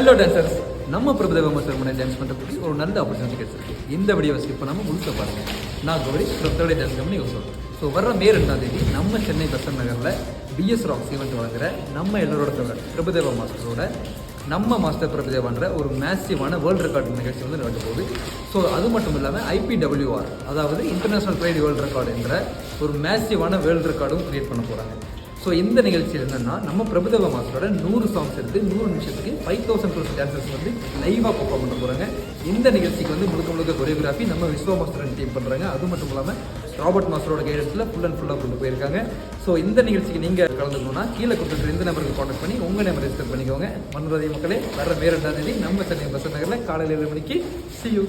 Hello dancers நம்ம Prabhudeva master முன்னாடி dance பண்ணுறதுக்கு ஒரு நல்ல ஆப்பர்ச்சுனிட்டி கிடைச்சிருக்கு. இந்த வீடியோ ஸ்கிப் பண்ணாமல் முழுக்க பாருங்கள் நான் கௌரி பிரபுதோட டான்ஸ் கம்பெனி யூஸ் ஸோ வர மே ரெண்டாம் தேதி நம்ம சென்னை பெசன் நகரில் பிஎஸ் ராக்ஸ் ஈவெண்ட் வழங்குற நம்ம எல்லாரோட ஃபேவரட் பிரபுதேவா மாஸ்டரோட நம்ம மாஸ்டர் பிரபுதேவான்ற ஒரு மேசிவான வேர்ல்டு ரெக்கார்டு நிகழ்ச்சி வந்து நடக்க போகுது. ஸோ அது மட்டும் இல்லாமல் ஐபிடபிள்யூஆர் அதாவது இன்டர்நேஷனல் ட்ரேட் வேர்ல்டு ரெக்கார்டு என்ற ஒரு மேசிவான வேர்ல்டு ரெக்கார்டும் கிரியேட் பண்ண போகிறாங்க ஸோ இந்த நிகழ்ச்சியில் என்னென்னா நம்ம பிரபுதேவ மாஸ்டரோட நூறு சாங்ஸ் எடுத்து நூறு நிமிஷத்துக்கு ஃபைவ் தௌசண்ட் ப்ளஸ் டான்சர்ஸ் வந்து லைவாக பர்ஃபார்ம் பண்ண போகிறாங்க இந்த நிகழ்ச்சிக்கு வந்து முழுக்க முழுக்க கொரியோகிராஃபி நம்ம விஸ்வ மாஸ்டர் டீம் பண்ணுறாங்க அது மட்டும் இல்லாமல் ராபர்ட் மாஸ்டரோட கைடன்ஸில் ஃபுல் அண்ட் ஃபுல்லாக கொண்டு போயிருக்காங்க. ஸோ இந்த நிகழ்ச்சிக்கு நீங்கள் கலந்துக்கணும்னா கீழே கொடுத்துருக்க இந்த நம்பருக்கு காண்டாக்ட் பண்ணி உங்கள் நம்பர் ரெஜிஸ்டர் பண்ணிக்கோங்க. மன்னுரதி மக்களே வர மே ரெண்டாம் தேதி நம்ம சென்னை பசங்க நகரில் காலையில் ஏழு மணிக்கு சி யூ